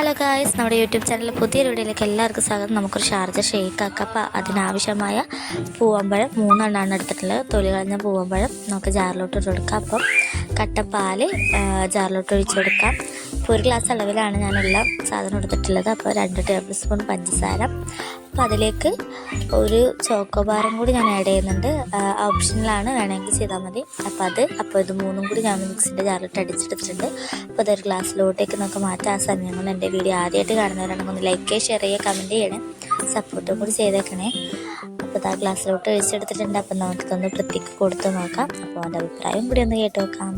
Hello guys നമ്മുടെ YouTube ചാനലിൽ പുതിയ വീഡിയോയിലേക്ക് എല്ലാവർക്കും സ്വാഗതം. നമുക്കൊരു ഷാർജ ഷേക്ക് ആക്കാം. അപ്പോൾ അതിനാവശ്യമായ പൂവമ്പഴം മൂന്നെണ്ണമാണ് എടുത്തിട്ടുള്ളത്. തൊലി കളഞ്ഞ പൂവമ്പഴം നമുക്ക് ജാറിലോട്ട് ഇട്ട് കൊടുക്കാം. അപ്പം കട്ടപ്പാൽ ജാറിലോട്ട് ഒഴിച്ചു കൊടുക്കാം. അപ്പോൾ ഒരു ഗ്ലാസ് അളവിലാണ് ഞാനെല്ലാം സാധനം എടുത്തിട്ടുള്ളത്. അപ്പോൾ രണ്ട് ടേബിൾ സ്പൂൺ പഞ്ചസാര. അപ്പോൾ അതിലേക്ക് ഒരു ചോക്കോബാറും കൂടി ഞാൻ ആഡ് ചെയ്യുന്നുണ്ട്. ഓപ്ഷനിലാണ് വേണമെങ്കിൽ ചെയ്താൽ മതി. അപ്പോൾ അത് അപ്പോൾ ഇത് മൂന്നും കൂടി ഞാൻ മിക്സിന്റെ ജാറിലിട്ട് അടിച്ചെടുത്തിട്ടുണ്ട്. അപ്പോൾ അതൊരു ഗ്ലാസ്സിലോട്ടേക്ക് നമുക്ക് മാറ്റാം. ആ സമയം കൊണ്ട് എന്റെ വീഡിയോ ആദ്യമായിട്ട് കാണുന്നവരാണെങ്കിൽ ഒന്ന് ലൈക്ക് ഷെയർ ചെയ്യുക കമന്റ് ചെയ്യണേ. സപ്പോർട്ടും കൂടി ചെയ്തേക്കണേ. അപ്പോൾ ആ ഗ്ലാസ്സിലോട്ട് ഒഴിച്ചെടുത്തിട്ടുണ്ട്. അപ്പം നമുക്കിതൊന്ന് വൃത്തിക്ക് കൊടുത്ത് നോക്കാം. അപ്പോൾ അതിന്റെ അഭിപ്രായം കൂടി ഒന്ന് കേട്ട് നോക്കാം.